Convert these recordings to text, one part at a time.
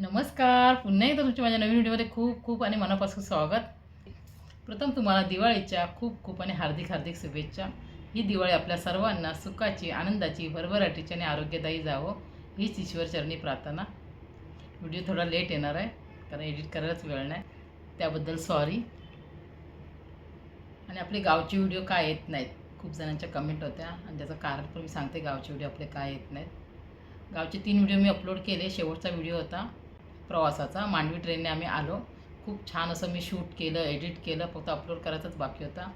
नमस्कार. पुन्हा एकदा तुमच्या माझ्या नवीन व्हिडिओमध्ये खूप खूप आणि मनापासून स्वागत. प्रथम तुम्हाला दिवाळीच्या खूप खूप आणि हार्दिक हार्दिक शुभेच्छा. ही दिवाळी आपल्या सर्वांना सुखाची आनंदाची भरभराटीची आणि आरोग्यदायी जावं हीच ईश्वरचरणी प्रार्थना. व्हिडिओ थोडा लेट येणार आहे कारण एडिट करायलाच वेळ नाही. त्याबद्दल सॉरी आणि आपले गावचे व्हिडिओ काय येत नाहीत? खूप जणांच्या कमेंट होत्या. आणि त्याचं कारण पण मी सांगते गावचे व्हिडिओ आपले काय येत नाहीत. गावचे तीन व्हिडिओ मी अपलोड केले. शेवटचा व्हिडिओ होता. प्रवासाचा. मांडवी ट्रेनने आम्ही आलो. खूप छान असं मी शूट केलं एडिट केलं फक्त अपलोड करायचाच बाकी होता.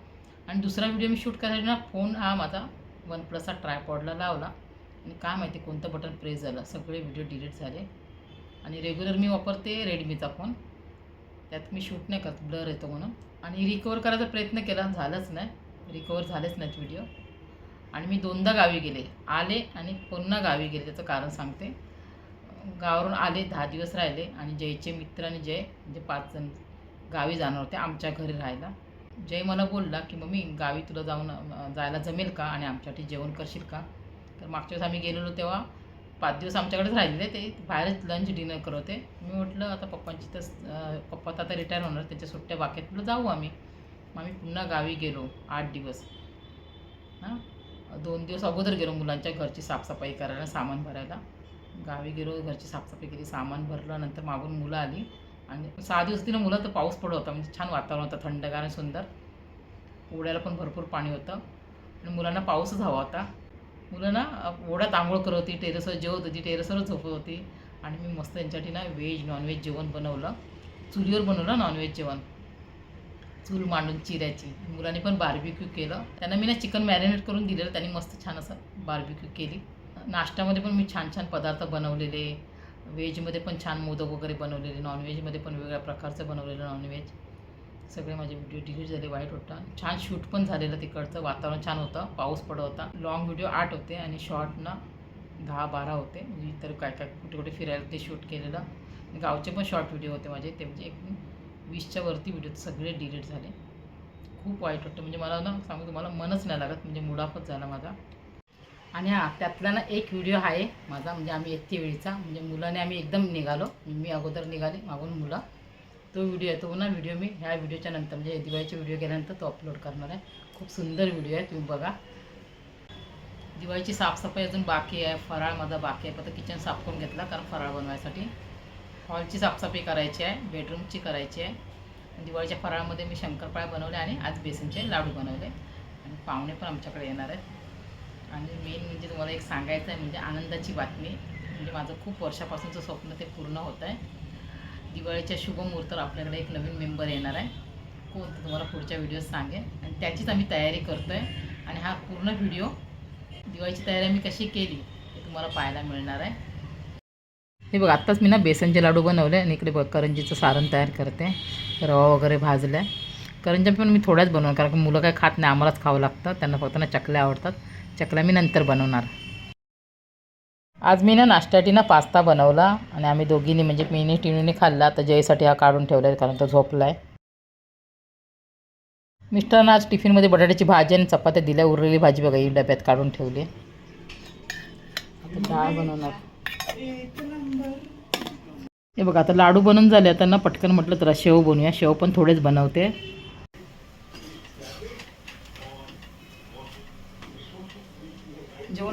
आणि दुसरा व्हिडिओ मी शूट करायला ना फोन हा माझा वन प्लसचा ट्रायपॉडला लावला. आणि काय माहिती कोणतं बटन प्रेस झालं. सगळे व्हिडिओ डिलीट झाले. आणि रेग्युलर मी वापरते रेडमीचा फोन त्यात मी शूट नाही करत ब्लर येतो म्हणून. आणि रिकवर करायचा प्रयत्न केला झालंच नाही. रिकवर झालेच नाहीत व्हिडिओ आणि मी दोनदा गावी गेले. आले आणि पुन्हा गावी गेले त्याचं कारण सांगते. गावावरून आले दहा दिवस राहिले आणि जयचे मित्र आणि जय म्हणजे पाच जण गावी जाणार होते आमच्या घरी राहायला. जय मला बोलला की मम्मी गावी तुला जाऊन जायला जमेल का आणि आमच्यासाठी जेवण करशील का? तर मागच्या वेळेस आम्ही गेलेलो तेव्हा पाच दिवस आमच्याकडेच राहिलेले ते. बाहेरच लंच डिनर करत होते. मी म्हटलं आता पप्पांची तर पप्पा तर आता रिटायर होणार त्याच्या सुट्ट्या बाकी म्हटलं जाऊ आम्ही. मग आम्ही पुन्हा गावी गेलो आठ दिवस. हां? दोन दिवस अगोदर गेलो मुलांच्या घरची साफसफाई करायला सामान भरायला. गावी गेलो घरची साफसफाई केली सामान भरलं नंतर मागून मुलं आली. आणि सहा दिवस तिनं मुलं तर पाऊस पडत होता म्हणजे छान वातावरण होतं थंडगार आणि सुंदर. ओढ्याला पण भरपूर पाणी होतं. आणि मुलांना पाऊसच हवा होता. मुलं ना ओढ्यात आंघोळ करत होती टेरेसवर जेवत होती टेरेसवर झोपत होती. आणि मी मस्त त्यांच्यासाठी ना व्हेज नॉनव्हेज जेवण बनवलं. चुलीवर बनवलं नॉनव्हेज जेवण. चूल मांडून चिऱ्याची मुलांनी पण बार्बिक्यू केलं. त्यांना मी ना चिकन मॅरिनेट करून दिलेलं त्यांनी मस्त छान असं बार्बिक्यू केली. नाश्त्यामध्ये पण मी छान छान पदार्थ बनवलेले. व्हेजमध्ये पण छान मोदक वगैरे बनवलेले. नॉनव्हेजमध्ये पण वेगळ्या प्रकारचं बनवलेलं नॉनव्हेज. सगळे माझे व्हिडिओ डिलीट झाले वाईट होता. छान शूट पण झालेलं तिकडचं. वातावरण छान होतं. पाऊस पडत होता. लॉंग व्हिडिओ आठ होते आणि शॉर्ट ना दहा बारा होते. म्हणजे इतर काय काय कुठे कुठे फिरायला ते शूट केलेलं. गावचे पण शॉर्ट व्हिडिओ होते माझे. ते म्हणजे एक वीसच्या वरती व्हिडिओ सगळे डिलीट झाले. खूप वाईट वाटतं. म्हणजे मला ना सांगू तुम्हाला मनच नाही लागत. म्हणजे मुडाफच झाला माझा. आणि हा त्यातला ना एक व्हिडिओ आहे माझा म्हणजे आम्ही येते वेळीचा म्हणजे मुलाने आम्ही एकदम निघालो. मी अगोदर निघाले मागून मुलं. तो व्हिडिओ आहे तो ना व्हिडिओ मी ह्या व्हिडिओच्या नंतर म्हणजे दिवाळीचे व्हिडिओ केल्यानंतर तो अपलोड करणार आहे. खूप सुंदर व्हिडिओ आहे तुम्ही बघा. दिवाळीची साफसफाई अजून बाकी आहे फराळ माझा बाकी आहे फक्त किचन साफ करून घेतला कारण फराळ बनवायसाठी. हॉलची साफसफाई करायची आहे बेडरूमची करायची आहे. दिवाळीच्या फराळामध्ये मी शंकरपाळ्या बनवले आणि आज बेसनचे लाडू बनवले. आणि पाहुणे पण आमच्याकडे येणार आहेत. आणि मेन म्हणजे तुम्हाला एक सांगायचं आहे म्हणजे आनंदाची बातमी. म्हणजे माझं खूप वर्षापासूनचं स्वप्न ते पूर्ण होत आहे. दिवाळीच्या शुभमुहूर्तावर आपल्याकडे एक नवीन मेंबर येणार आहे. कोण तुम्हाला पुढच्या व्हिडिओत सांगेन आणि त्याचीच आम्ही तयारी करतो आहे आणि हा पूर्ण व्हिडिओ दिवाळीची तयारी आम्ही कशी केली हे तुम्हाला पाहायला मिळणार आहे. हे बघ आत्ताच मी ना बेसनचे लाडू बनवले आणि इकडे बघ करंजीचं सारण तयार करते. रवा वगैरे भाजला आहे करंजा पण मी थोड्याच बनवणार कारण की मुलं काय खात नाही आम्हालाच खावं लागतं. त्यांना फक्त ना चकल्या आवडतात. चकल्या मी नंतर बनवणार. आज मी ना नाश्त्यासाठी ना पास्ता बनवला आणि आम्ही दोघींनी म्हणजे मीने टिणूने खाल्ला. तर जयसाठी हा काढून ठेवला आहे कारण तो झोपला आहे मिस्टरना आज टिफिनमध्ये बटाट्याची भाजी आणि चपात्या दिल्या. उरलेली भाजी बघा ही डब्यात काढून ठेवली आता डाळ बनवणार. हे बघा आता लाडू बनून झाले. आता ना पटकन म्हटलं तर शेव बनवूया शेव पण थोडेच बनवते.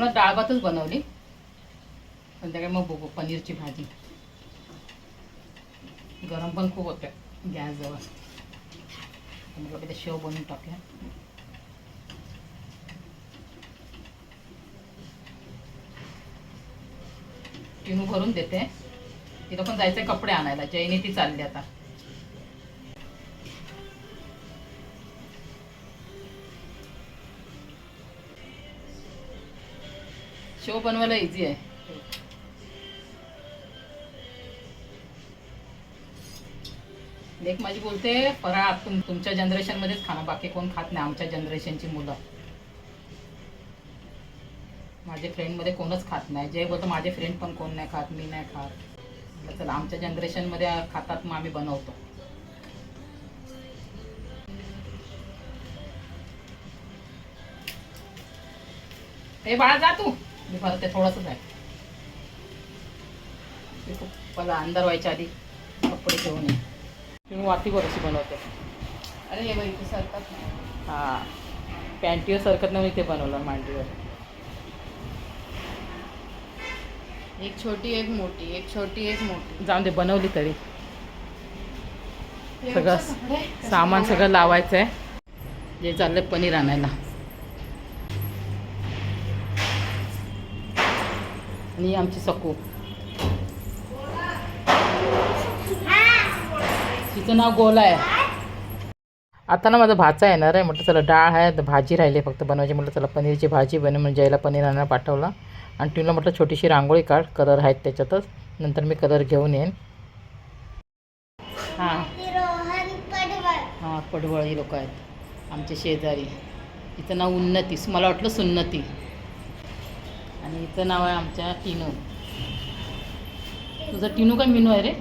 पूर्ण डाळ भातच बनवली. संध्याकाळी मग बघू पनीरची भाजी. गरम पण खूप होतं गॅसजवळ. म्हटलं ते शेव बनवून टाकूया. टिनू भरून देते. तिथं पण जायचं कपडे आणायला. जैनी ती चालली आता. शेव बनवायला इझी आहे. लेख माझी बोलते फराळ तुम तुमच्या जनरेशनमध्येच खाणं बाकी कोण खात नाही आमच्या जनरेशनची मुलं. माझे फ्रेंडमध्ये कोणच खात नाही. जे बोलतो माझे फ्रेंड पण कोण नाही खात मी नाही खात. चला आमच्या जनरेशनमध्ये खातात मग आम्ही बनवतो. हे बाळा जा तू. मी भरते थोडंसंच आहे. ते मला अंधार व्हायच्या आधी कपडे घेऊन ये तुम्ही वाती बरशी बनवते. अरे हे बघ सरतात हां. पॅन्टीवर सरकत नाही इथे बनवलं मांडीवर. एक छोटी एक मोठी एक छोटी एक मोठी. जाऊन दे बनवली तरी. सगळं सामान सगळं लावायचं आहे जे चाललंय पनीर आणायला. आणि आमची सकू. तिचं नाव गोला आहे. आता ना माझा भाचा येणार आहे. म्हटलं चला डाळ आहे तर भाजी राहिली आहे फक्त बनवायची. म्हटलं चला पनीरची भाजी बने म्हणजे जयला पनीर आणायला पाठवला. आणि तिला म्हटलं छोटीशी रांगोळी काढ कलर आहेत त्याच्यातच. नंतर मी कलर घेऊन येईन. हां. हां पडवळ लोक आहेत. आमचे शेजारी. तिचं नाव उन्नती मला वाटलं सुन्नती. आणि हिचं नाव आहे आमच्या टिनू. तुझं टिनू काय मिनू आहे रे?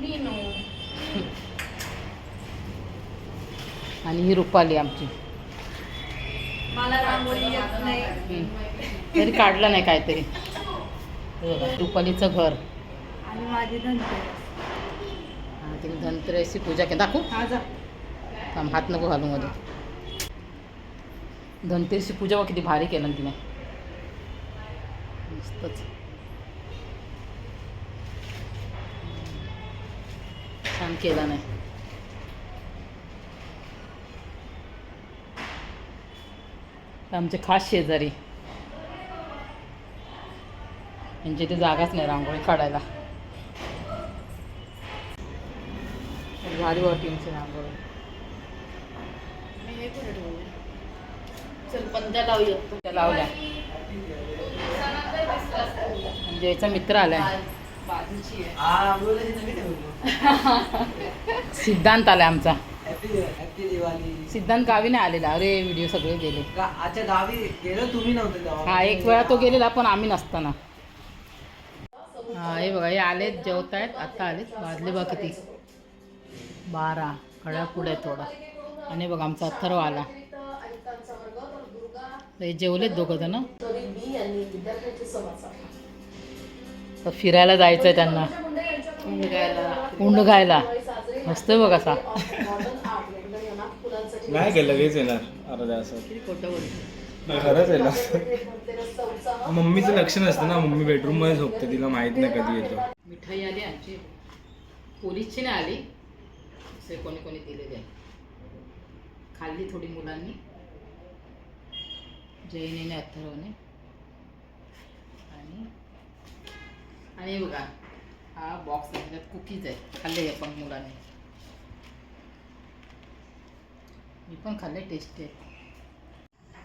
मीनू. आणि ही रुपाली आमची. तरी काढलं नाही काहीतरी. रुपालीचं घर. आणि माझी तिने धनतेरसची पूजा केली. दाखवू. हा हात नको घालू मध्ये. धनतेरसची पूजा किती भारी केलं तिने. मस्तच छान केला नाही. आमचे खास शेजारी. यांची ते जागाच नाही रांगोळी काढायला. भारी वाटते रांगोळी. चल पण त्या लावूया त्या लावल्या. म्हणजे याचा मित्र आलाय. सिद्धांत आलाय आमचा. सिद्धांत गावी नाही आलेला अरे व्हिडिओ सगळे गेले. अच्छा गावी गेलो तुम्ही नव्हते हा एक वेळा तो गेलेला पण आम्ही नसताना. हा हे बघा हे आलेत जेवत आहेत आता आलेत वाजले बघा किती. बारा कळ्या पुढे थोडा. आणि बघा आमचा अथर्व आला. हे जेवलेत दोघं जण. तर फिरायला जायचं आहे त्यांना. उंड गायला मस्त बघ असा. नाही गेलं लगेच येणार. अर्धा असं. खोटं बोलतो खरंच येणार मम्मीचं लक्ष नसतं ना मम्मी बेडरूममध्ये झोपते तिला माहीत नाही कधी येतो. मिठाई आली आमची. पोलीसची नाही आली. कोणी कोणी दिलेले आहे. खाल्ली थोडी मुलांनी. जैनीने अथर्वने. आणि आणि बघा हा बॉक्स आहे कुकीज आहे खाल्ले पण मुलांनी. मी पण खाल्ले टेस्टी आहे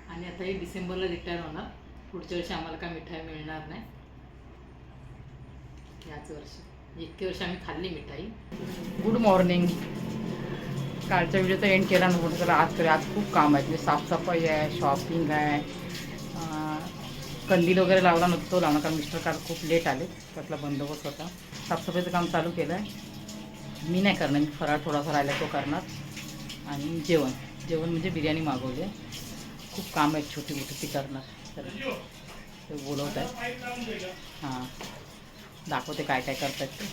आणि आता हे डिसेंबरला रिटायर होणार. पुढच्या वर्षी आम्हाला काय मिठाई मिळणार नाही. याच वर्षी. इतके वर्ष आम्ही खाल्ली मिठाई. गुड मॉर्निंग कालचा व्हिडिओ तर एंड केला ना चला त्याला आज तरी आज खूप काम आहे. म्हणजे साफसफाई आहे शॉपिंग आहे. कंदील वगैरे लावला नव्हता तो लावणार कारण मिस्टर काल खूप लेट आले. त्यातला बंदोबस्त होता. साफसफाईचं काम चालू केलं आहे मी नाही करणार मी फराळ थोडासा राहिला तो करणार. आणि जेवण. जेवण म्हणजे बिर्याणी मागवली आहे. खूप काम आहेत छोटी मोठी ती करणार. तर ते बोलवत आहे हां. दाखवते काय काय करतात ते.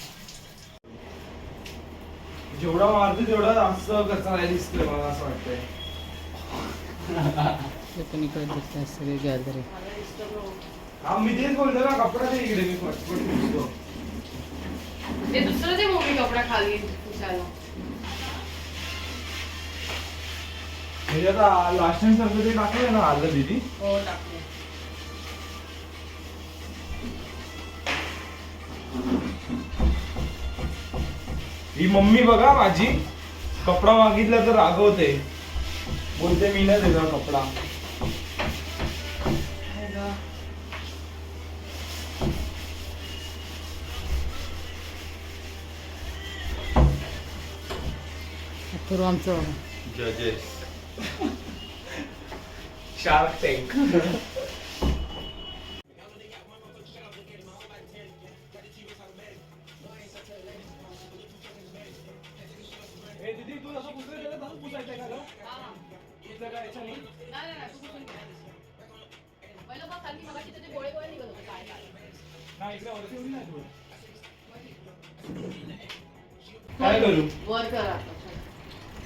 जेवढा मारते तेवढा जास्त नाही दिसतोय मला असं वाटतंय. ते पण इकडे दिसत आहे सगळे गॅलरी. हा मी तेच बोलतो ना कपडा दे इकडे मी पटपट दिसतो. ते दुसरं ते मम्मी कपडा खाली पुसायला म्हणजे आता लास्ट टाइम सारखं ते टाकलंय ना आलं दिदी? हो टाकले ही मम्मी बघा माझी. कपडा मागितला तर रागवते. बोलते मी नाही देणार कपडा. आमचं. जजेस शार्क टँक काय करू? वर करा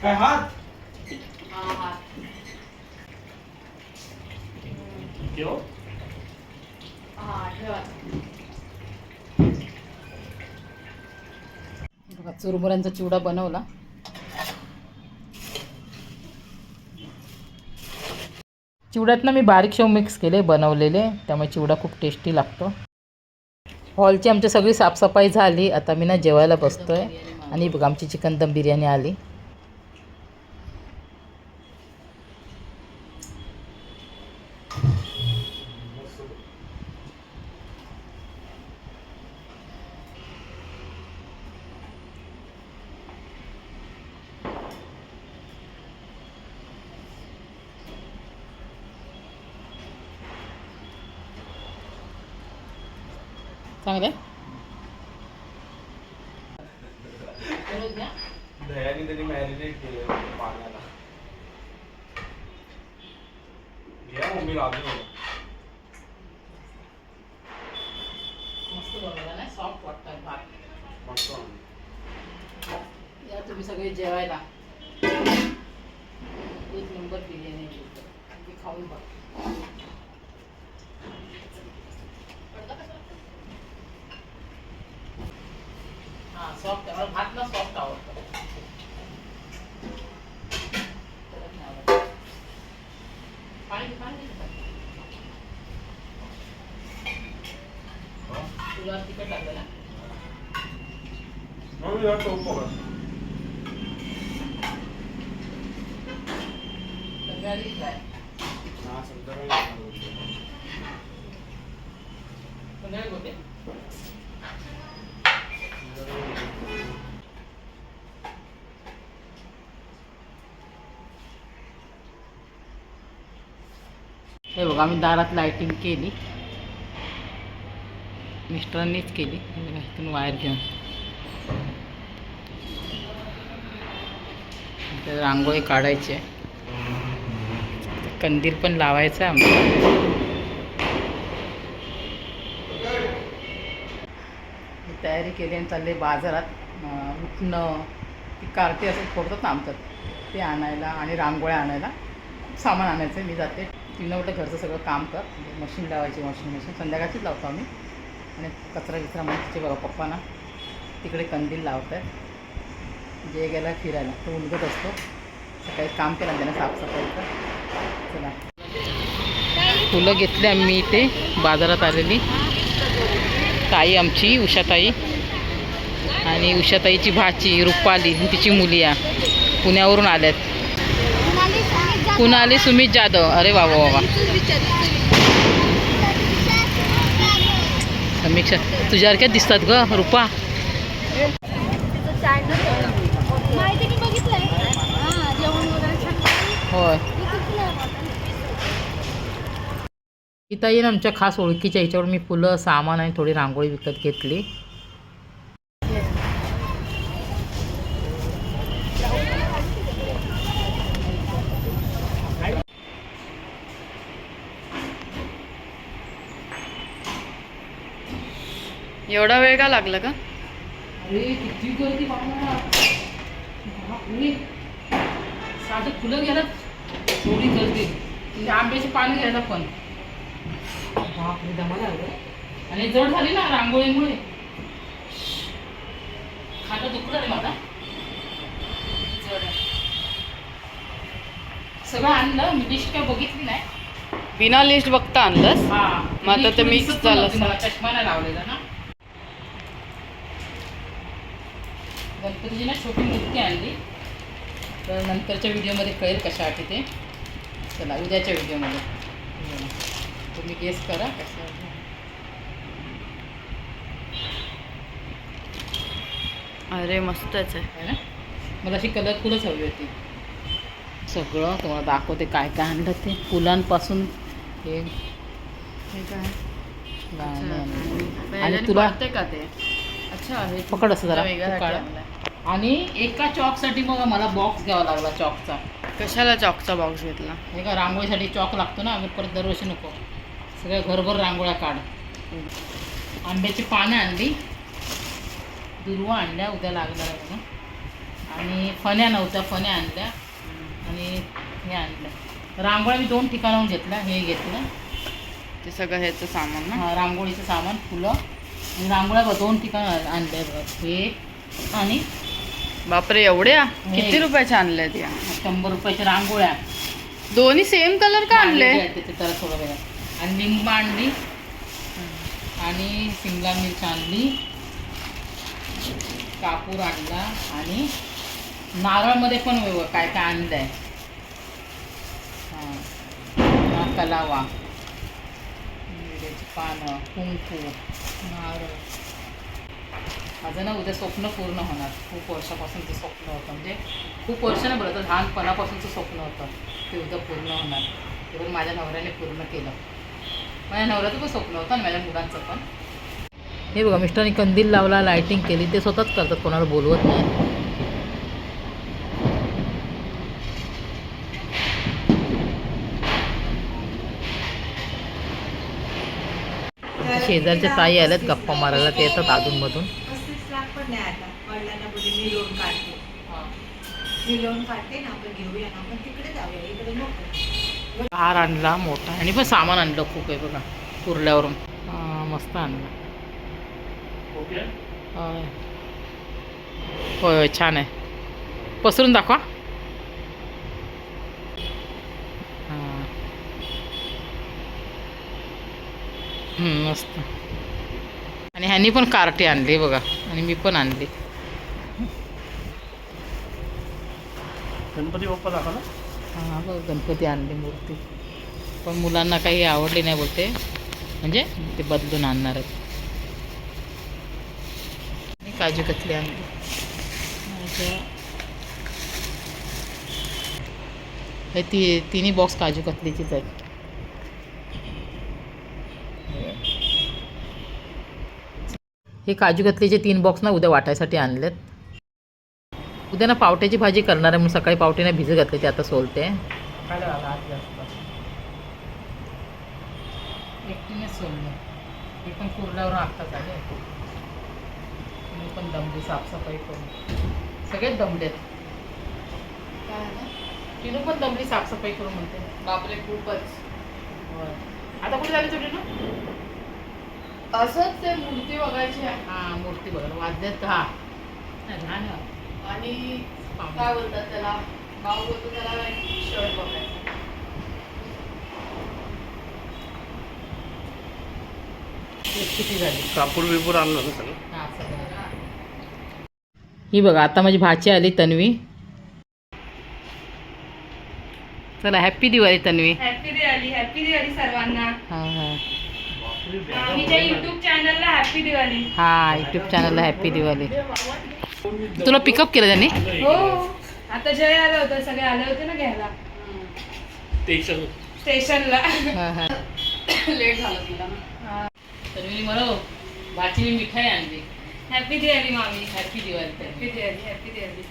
काय हात? हा चुरमुऱ्यांचा चिवडा बनवला. चिवड्यात ना मी बारीक शेव मिक्स केले बनवलेले. त्यामुळे चिवडा खूप टेस्टी लागतो. हॉलची आमची सगळी साफसफाई झाली. आता मी ना जेवायला बसतो आहे आणि बघा आमची चिकन दम बिर्याणी आली चांगले दह्याने त्यांनी मॅरिनेट केलं पाण्याला घ्या मम्मी लागू मस्त बनवला ना सॉफ्ट वाटतात भात मस्त या तुम्ही सगळे जेवायला. एक नंबर बिर्याणी आहे इथं. ती खाऊन बघ. हा सॉफ्ट आहे. मला भात ना सॉफ्ट आवडतो कडक नाही आवडत. पाणी पाणी दे ना. तुला तिखट लागलं ना बघा सगळ्यांनी फ्राय हा हे बघा आम्ही दारात लाइटिंग केली. मिस्टरांनीच केली. इथून वायर घेऊन. रांगोळी काढायची आहे. कंदील पण लावायचं आहे आमचं. तयारी केली आणि चालले बाजारात. उठणं ती कार्ती असं फोडतात ना आमच्यात. ते आणायला आणि रांगोळ्या आणायला खूप सामान आणायचं आहे. मी जाते. तिनं म्हटलं घरचं सगळं काम कर. मशीन लावायची वॉशिंग मशीन. संध्याकाळचीच लावतो आम्ही. आणि कचरा बिचरा म्हणजे तिचे बघा पप्पांना. तिकडे कंदील लावत आहेत जे गेला फिरायला तो उलगत असतो. सकाळी काम केलं त्यानं साफसफाईचं चला. फुलं घेतली आम्ही इथे. बाजारात आलेली. ताई आमची उषाताई. आणि उषाताईची भाची रुपाली तिची मुली या. पुण्यावरून आल्यात. कुणाली सुमित जाधव. अरे वा वा वा वा. समीक्षा. तुझ्यासारख्याच दिसतात ग रुपा माहिती की बघितलंय हा जेवण वगैरे छान होय बघितलंय. ही ताई ना आमच्या खास ओळखीच्या ह्याच्यावर मी फुलं सामान आणि थोडी रांगोळी विकत घेतली. एवढा वेळ का लागला का? साधं फुलं घ्यायला थोडी गर्दी. म्हणजे आंब्याची पानं घ्यायला पण. बापरे दमाला आलं. आणि जड झाली ना रांगोळीमुळे. खातं दुखलं रे माझा. जड आहे. सगळं आणलं मी लिस्ट काय बघितली नाही. बिना लिस्ट बघता आणलंस? हा. मग आता ते लिस्ट mix दिसत पण झालं. मला, चष्मा नाही लावलेला ना. गणपतीची ना छोटी मूर्ती आणली. तर नंतरच्या व्हिडिओमध्ये कळेल कशासाठी ते चला उद्याच्या व्हिडिओमध्ये. तुम्ही गेस करा. कसं अरे मस्तच आहे. ना? मला अशी कलरफुलच हवी होती. सगळं तुम्हाला दाखवते काय काय आणलं ते. फुलांपासून हे. काय. पहिल्याने तुला- का ते? अच्छा हे पकड असं जरा. आणि एका चॉकसाठी मग मला बॉक्स घ्यावा लागला चॉकचा. कशाला चॉकचा बॉक्स घेतला? हे का रांगोळीसाठी चॉक लागतो ना आम्ही परत दरवर्षी नको. सगळ्या घरभर रांगोळ्या काढ. आंब्याची पानं आणली. दुर्वा आणल्या उद्या लागणार आहे म्हणून. आणि फण्या नव्हत्या फण्या आणल्या. आणि हे आणलं. रांगोळ्या मी दोन ठिकाणाहून घेतल्या हे घेतलं. ते सगळं ह्याचं सामान ना? हा, रांगोळीचं सामान फुलं. आणि रांगोळ्या बघ दोन ठिकाण आणल्या बघ. हे आणि बापरे एवढ्या. किती रुपयाच्या आणल्या त्या? शंभर रुपयाच्या रांगोळ्या. दोन्ही सेम कलर का आणले? ते जरा थोडं वेगळं. आणि लिंब आणली आणि शिमला मिरच आणली. कापूर आणला. आणि नारळमध्ये पण वेगळं काय काय आणलं आहे हां कलावा मिरची पानं कुंकू नारळ. माझं ना उद्या स्वप्न पूर्ण होणार. खूप वर्षापासूनचं स्वप्न होतं. म्हणजे खूप वर्ष नाही बोलत लहानपणापासूनचं स्वप्न होतं. ते उद्या पूर्ण होणार. ते पण माझ्या नवऱ्याने पूर्ण केलं. माझ्या नवऱ्याचं पण स्वप्न होतं आणि माझ्या मुलांचं पण. हे बघा मिस्टरांनी कंदील लावला लायटिंग केली ते स्वतःच करतात कोणाला बोलवत नाही. शेजारच्या ताई आल्यात गप्पा मारायला ते येतात अधूनमधून. पस्तीस मी लोन काढते ना आपण घेऊया ना आपण तिकडे जाऊया इकडे नको. हार आणला मोठा. आणि पण सामान आणलं खूप आहे बघा कुर्ल्यावरून. मस्त आणलं. होय. होय छान आहे. पसरून दाखवा. हां. मस्त. आणि ह्यांनी पण कार्टी आणली बघा आणि मी पण आणली. गणपती बाप्पा दाखवा ना. हां बघ गणपती आणली मूर्ती. पण मुलांना काही आवडली नाही बोलते. म्हणजे ते बदलून आणणार आहेत. आणि काजू कतली आणली. हे ती तिन्ही बॉक्स काजू कतलीचीच आहेत. हे काजू कतलीचे तीन बॉक्स ना उद्या वाटायसाठी आणलेत. उद्या ना पावट्याची भाजी करणार आहे म्हणून सकाळी पावटीने भिजत घातले ते आता सोलते. एकटीने सोललं हे पण आले. मी पण दमली साफसफाई करून. सगळेच दमलेत. पण दमली साफसफाई करून म्हणते. बापरे खूपच. आता कुठे झाली तुझी ना असंच ते मूर्ती बघायची आहे. हां मूर्ती बघा वाद्यात हा नाही, लहान. आणि. काय बोलतात त्याला? भाऊ बोलतो त्याला शर्ट बघायचा. ते किती झाली? कापूर बिपूर आणलं होतं सगळं हा, सगळं. ही बघा आता माझी भाची आली तन्वी. चला happy Diwali Tanvi. Happy Diwali happy Diwali सर्वांना. हा हा. युट्यूब चॅनलला हॅपी दिवाळी. हा युट्यूब चॅनलला हॅप्पी दिवाळी. तुला पिकअप केलं त्यांनी? हो. आता जय आलं होतं सगळे आले होते ना घ्यायला. स्टेशनला हा हा. लेट झालं तिला. ना तन्वी म्हणो भाचीने मिठाई आणली. हॅपी दिवाळी मामी. Happy Diwali happy Diwali happy Diwali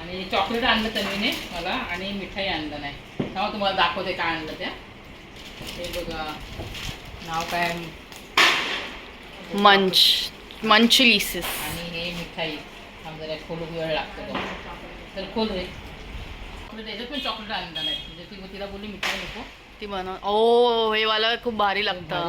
आणि चॉकलेट आणलं तन्वीने मला आणि मिठाई आणलं नाही. तेव्हा तुम्हाला दाखवते काय आणलं त्या. हे बघा. नाव काय? मंच. मंचलिसिस आणि हे मिठाई थांब जरा खोलू वेळ लागतो. तर खोल रे. पण चॉकलेट नाही म्हणजे ती तिला बोलली मिठाई नको. ती बनव ओ हे वाला खूप भारी लागतं.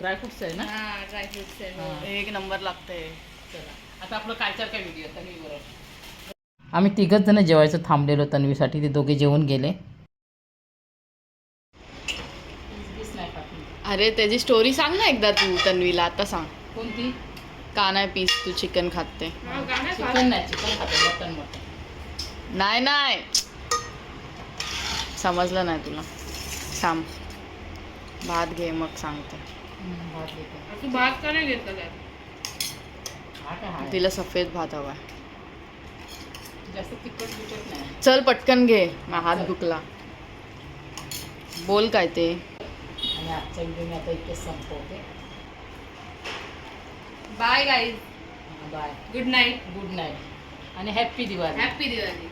ड्रायफ्रुट्स आहे ना? हा ड्रायफ्रुट्स आहे हा. एक नंबर लागतंय चला. आता आपलं कालचार काय व्हिडिओ तन्वी बरोबर. आम्ही तिघच जण जेवायचं थांबलेलो तन्वीसाठी. ते दोघे जेवून गेले. अरे त्याची स्टोरी सांग ना एकदा तू तन्वीला. आता सांग. कोणती? का नाही पीस तू चिकन खाते. हा. चिकन नाही चिकन खाते मटन मटन नाही नाही. समजलं नाही तुला. सांग भात घे मग सांगते. तू. भात का नाही तिला सफेद भात हवा जास्त तिखट बिकट नाही. चल पटकन घे. माझा हात दुखला. बोल काय ते. आणि आजचा व्हिडिओ मी आता इथेच संपवते. Bye guys bye good night good night आणि हॅप्पी दिवाळी हॅपी दिवाळी